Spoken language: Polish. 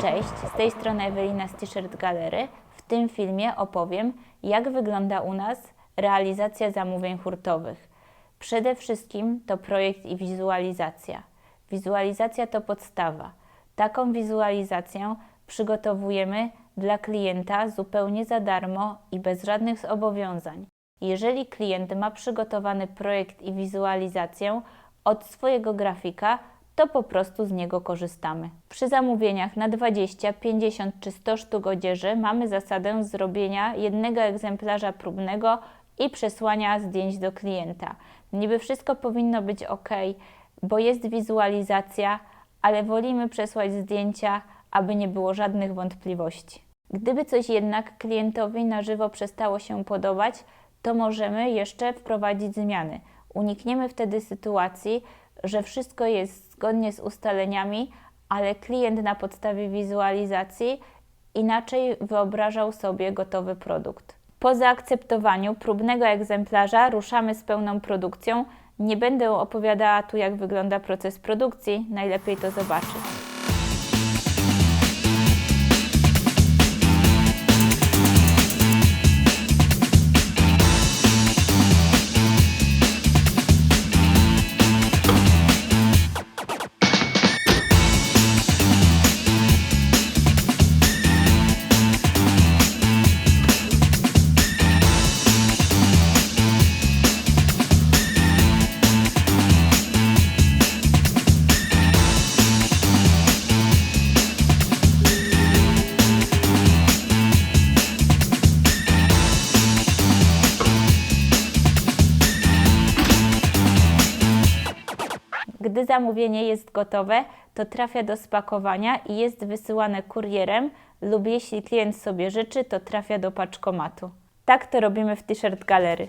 Cześć, z tej strony Ewelina z T-shirt Galery. W tym filmie opowiem, jak wygląda u nas realizacja zamówień hurtowych. Przede wszystkim to projekt i wizualizacja. Wizualizacja to podstawa. Taką wizualizację przygotowujemy dla klienta zupełnie za darmo i bez żadnych zobowiązań. Jeżeli klient ma przygotowany projekt i wizualizację od swojego grafika, to po prostu z niego korzystamy. Przy zamówieniach na 20, 50 czy 100 sztuk odzieży mamy zasadę zrobienia jednego egzemplarza próbnego i przesłania zdjęć do klienta. Niby wszystko powinno być ok, bo jest wizualizacja, ale wolimy przesłać zdjęcia, aby nie było żadnych wątpliwości. Gdyby coś jednak klientowi na żywo przestało się podobać, to możemy jeszcze wprowadzić zmiany. Unikniemy wtedy sytuacji, że wszystko jest zgodnie z ustaleniami, ale klient na podstawie wizualizacji inaczej wyobrażał sobie gotowy produkt. Po zaakceptowaniu próbnego egzemplarza ruszamy z pełną produkcją. Nie będę opowiadała tu, jak wygląda proces produkcji, najlepiej to zobaczyć. Gdy zamówienie jest gotowe, to trafia do spakowania i jest wysyłane kurierem lub jeśli klient sobie życzy, to trafia do paczkomatu. Tak to robimy w T-shirt Galery.